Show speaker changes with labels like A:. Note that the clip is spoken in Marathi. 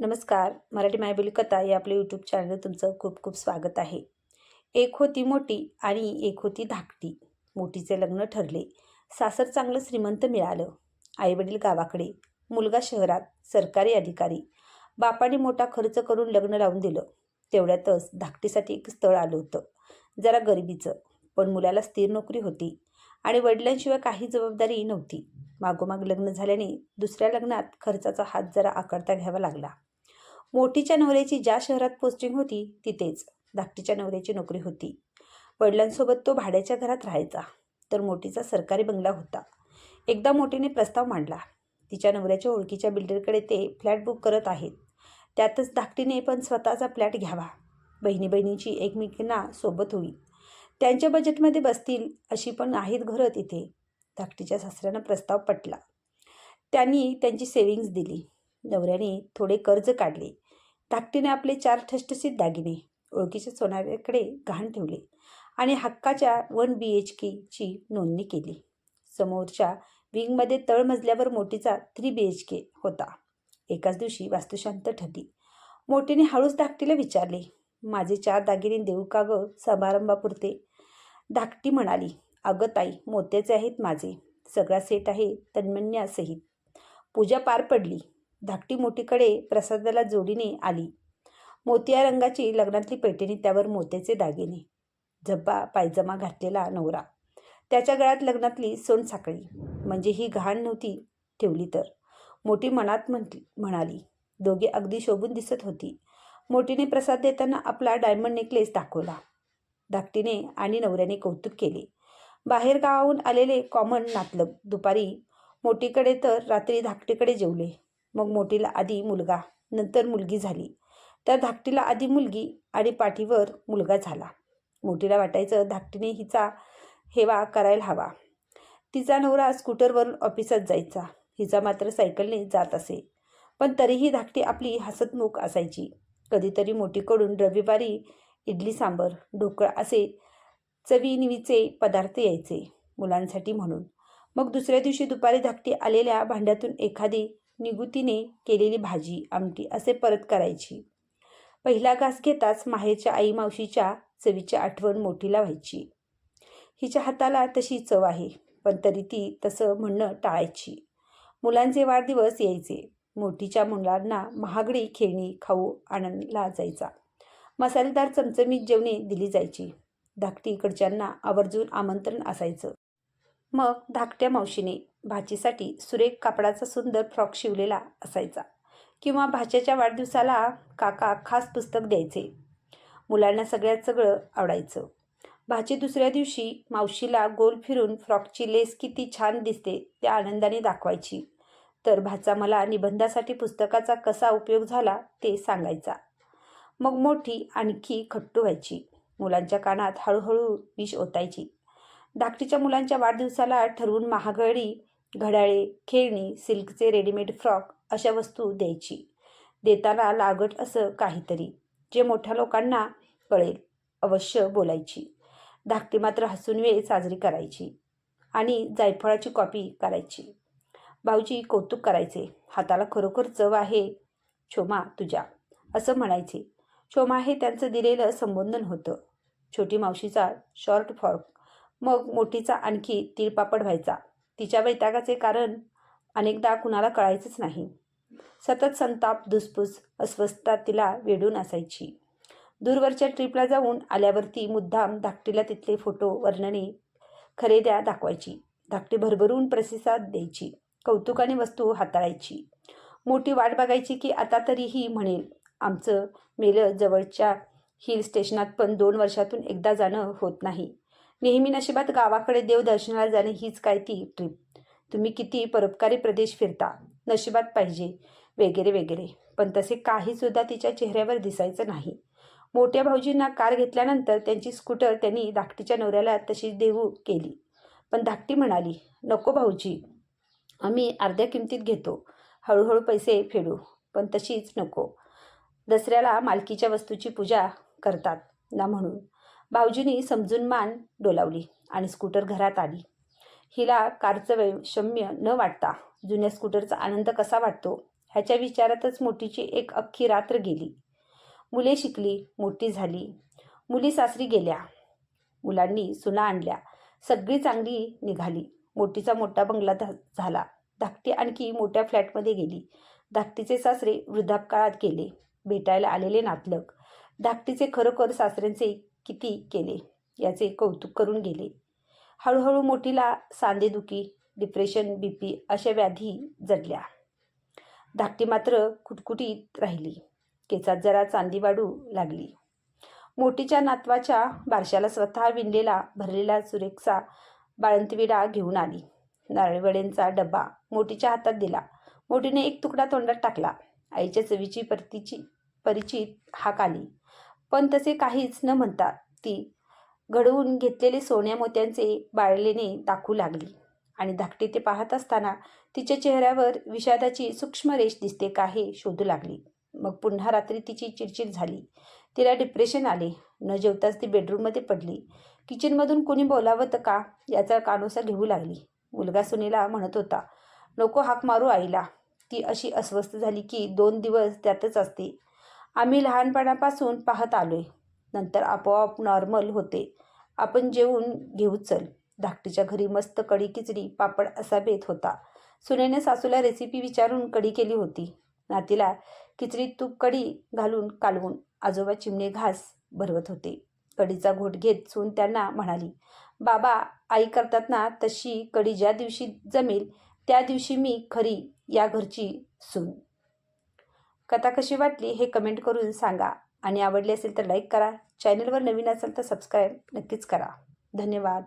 A: नमस्कार. मराठी मायबोली कथा या आपल्या यूट्यूब चॅनलवर तुमचं खूप खूप स्वागत आहे. एक होती मोठी आणि एक होती धाकटी. मोठीचे लग्न ठरले. सासर चांगलं श्रीमंत मिळालं. आईवडील गावाकडे मुलगा शहरात सरकारी अधिकारी. बापाने मोठा खर्च करून लग्न लावून दिलं. तेवढ्यातच धाकटीसाठी एक स्थळ आलं होतं. जरा गरिबीचं. पण मुलाला स्थिर नोकरी होती. आणि वडिलांशिवाय काही जबाबदारी नव्हती. मागोमाग लग्न झाल्याने दुसऱ्या लग्नात खर्चाचा हात जरा आकारता घ्यावा लागला. मोठीच्या नवऱ्याची ज्या शहरात पोस्टिंग होती तिथेच धाकटीच्या नवऱ्याची नोकरी होती. वडिलांसोबत तो भाड्याच्या घरात राहायचा तर मोठीचा सरकारी बंगला होता. एकदा मोठीने प्रस्ताव मांडला तिच्या नवऱ्याच्या ओळखीच्या बिल्डरकडे ते फ्लॅट बुक करत आहेत. त्यातच धाकटीने पण स्वतःचा फ्लॅट घ्यावा. बहिणी बहिणींची एकमेकींना सोबत होईल. त्यांच्या बजेटमध्ये बसतील अशी पण आहेत घरं तिथे. धाकटीच्या सासऱ्यानं प्रस्ताव पटला. त्यांनी त्यांची सेविंग्ज दिली. नवऱ्याने थोडे कर्ज काढले. धाकटीने आपले चार ठसठसीत दागिने ओळखीच्या सोनाऱ्याकडे घाण ठेवले आणि हक्काच्या वन बी एच केची नोंदणी केली. समोरच्या विंगमध्ये तळमजल्यावर मोठीचा थ्री बी एच के होता. एकाच दिवशी वास्तुशांत ठरली. मोठीने हळूच धाकटीला विचारले माझे चार दागिने देऊ का ग समारंभापुरते? धाकटी म्हणाली अगं ताई मोत्याचे आहेत माझे. सगळा सेट आहे तन्मन्यासहित पूजा पार पडली. धाकटी मोठीकडे प्रसादाला जोडीने आली. मोतिया रंगाची लग्नातली पैठणी त्यावर मोत्याचे दागिने झब्बा पायजमा घातलेला नवरा. त्याच्या गळ्यात लग्नातली सोनसाखळी म्हणजे ही घाण नव्हती ठेवली तर. मोठी मनात म्हटली म्हणाली दोघे अगदी शोभून दिसत होती. मोठीने प्रसाद देताना आपला डायमंड नेकलेस दाखवला. धाकटीने आणि नवऱ्याने कौतुक केले. बाहेर गावाहून आलेले कॉमन नातलग दुपारी मोठीकडे तर रात्री धाकटीकडे जेवले. मग मोठीला आधी मुलगा नंतर मुलगी झाली. त्या धाकटीला आधी मुलगी आणि पाठीवर मुलगा झाला. मोठीला वाटायचं धाकटीने हिचा हेवा करायला हवा. तिचा नवरा स्कूटरवरून ऑफिसात जायचा. हिचा मात्र सायकलने जात असे. पण तरीही धाकटी आपली हसतमुख असायची. कधीतरी मोठीकडून रविवारी इडली सांबर ढोकळा असे चवीनिवीचे पदार्थ यायचे मुलांसाठी म्हणून. मग दुसऱ्या दिवशी दुपारी धाकटी आलेल्या भांड्यातून एखादी निगुतीने केलेली भाजी आमटी असे परत करायची. पहिला घास घेताच माहेरच्या आई मावशीच्या चवीची आठवण मोठीला व्हायची हिच्या हाताला तशी चव आहे पण तरी ती तसं म्हणणं टाळायची. मुलांचे वाढदिवस यायचे. मोठीच्या मुलांना महागडी खेळणी खाऊ आणला जायचा. मसालेदार चमचमीत जेवणे दिली जायची. धाकटी इकडच्यांना आवर्जून आमंत्रण असायचं. मग धाकट्या मावशीने भाचीसाठी सुरेख कापडाचा सुंदर फ्रॉक शिवलेला असायचा किंवा भाच्याच्या वाढदिवसाला काका खास पुस्तक द्यायचे. मुलांना सगळ्यात सगळं आवडायचं. भाची दुसऱ्या दिवशी मावशीला गोल फिरून फ्रॉकची लेस किती छान दिसते त्या आनंदाने दाखवायची. तर भाचा मला निबंधासाठी पुस्तकाचा कसा उपयोग झाला ते सांगायचा. मग मोठी आणखी खट्टू व्हायची. मुलांच्या कानात हळूहळू विष ओतायची. धाकटीच्या मुलांच्या वाढदिवसाला ठरवून महागडी घड्याळे खेळणी सिल्कचे रेडीमेड फ्रॉक अशा वस्तू द्यायची. देताना लागट असं काहीतरी जे मोठ्या लोकांना कळेल अवश्य बोलायची. धाकटी मात्र हसून वेळ साजरी करायची आणि जायफळाची कॉपी करायची. भाऊजी कौतुक करायचे हाताला खरोखर चव आहे छोमा तुझ्या असं म्हणायचे. चोमा हे त्यांचं दिलेलं संबोधन होतं. छोटी मावशीचा शॉर्ट फॉर्क मग मोठीचा आणखी तिळपापड व्हायचा. तिच्या वैतागाचे कारण अनेकदा कुणाला कळायचंच नाही. सतत संताप धुसफूस अस्वस्थता तिला वेढून असायची. दूरवरच्या ट्रिपला जाऊन आल्यावरती मुद्दाम धाकटीला तिथले फोटो वर्णने खरेद्या दाखवायची. धाकटी भरभरून प्रतिसाद द्यायची. कौतुकाने वस्तू हाताळायची. मोठी वाट बघायची की आता तरीही म्हणेल आमचं मेलं जवळच्या हिल स्टेशनात पण दोन वर्षातून एकदा जाणं होत नाही. नेहमी नशिबात गावाकडे देवदर्शनाला जाणे हीच काय ती ट्रिप तुम्ही किती परोपकारी प्रदेश फिरता? नशिबात पाहिजे. वगैरे वगैरे. पण तसे काहीसुद्धा तिच्या चेहऱ्यावर दिसायचं नाही. मोठ्या भाऊजींना कार घेतल्यानंतर त्यांची स्कूटर त्यांनी धाकटीच्या नवऱ्याला तशी देऊ केली. पण धाकटी म्हणाली नको भाऊजी आम्ही अर्ध्या किमतीत घेतो. हळूहळू पैसे फेडू. पण तशीच नको. दसऱ्याला मालकीच्या वस्तूची पूजा करतात ना म्हणून. भाऊजींनी समजून मान डोलावली आणि स्कूटर घरात आली. हिला कारचं वैषम्य न वाटता जुन्या स्कूटरचा आनंद कसा वाटतो ह्याच्या विचारातच मोठीची एक अख्खी रात्र गेली. मुले शिकली मोठी झाली. मुली सासरी गेल्या. मुलांनी सुना आणल्या. सगळी चांगली निघाली. मोठीचा मोठा बंगला धा झाला. धाकटी आणखी मोठ्या फ्लॅटमध्ये गेली. धाकटीचे सासरे वृद्धापकाळात गेले. भेटायला आलेले नातलग. धाकटीचे खरोखर सासऱ्यांचे किती केले? याचे कौतुक करून गेले. हळूहळू मोठीला सांधेदुखी डिप्रेशन बी पी अशा व्याधी जडल्या. धाकटी मात्र कुटकुटीत राहिली. केसात जरा चांदी वाढू लागली. मोठीच्या नातवाच्या बारशाला स्वतः विणलेला भरलेला सुरेखचा बाळंतविडा घेऊन आली. नारळवड्यांचा डब्बा मोठीच्या हातात दिला. मोठीने एक तुकडा तोंडात टाकला. आईच्या चवीची परतीची परिचित हाक आली. पण तसे काहीच न म्हणता ती घडवून घेतलेले सोन्या मोत्यांचे बाळलेने दाखवू लागली. आणि धाकटी ते पाहत असताना तिच्या चेहऱ्यावर विषादाची सूक्ष्म रेष दिसते का हे शोधू लागली. मग पुन्हा रात्री तिची चिडचिड झाली. तिला डिप्रेशन आले. न जेवताच ती बेडरूममध्ये पडली. किचनमधून कोणी तर का याचा कानोसा घेऊ लागली. मुलगा सुनीला म्हणत होता नको हाक मारू आईला. ती अशी अस्वस्थ झाली की दोन दिवस त्यातच असते. आम्ही लहानपणापासून पाहत आलोय. नंतर आपोआप नॉर्मल होते. आपण जेवून घेऊ चल. धाकटीच्या घरी मस्त कढी खिचडी पापड असा बेत होता. सुनेने सासूला रेसिपी विचारून कढी केली होती. नातीला खिचडीत तूप कढी घालून कालवून आजोबा चिमणे घास भरवत होते. कढीचा घोट घेत सून त्यांना म्हणाली बाबा आई करतात ना तशी कढी ज्या दिवशी जमेल त्या दिवशी मी खरी या घरची सून. कथा कशी वाटली हे कमेंट करून सांगा. आणि आवडली असेल तर लाईक करा. चॅनलवर नवीन असेल तर सबस्क्राईब नक्कीच करा. धन्यवाद.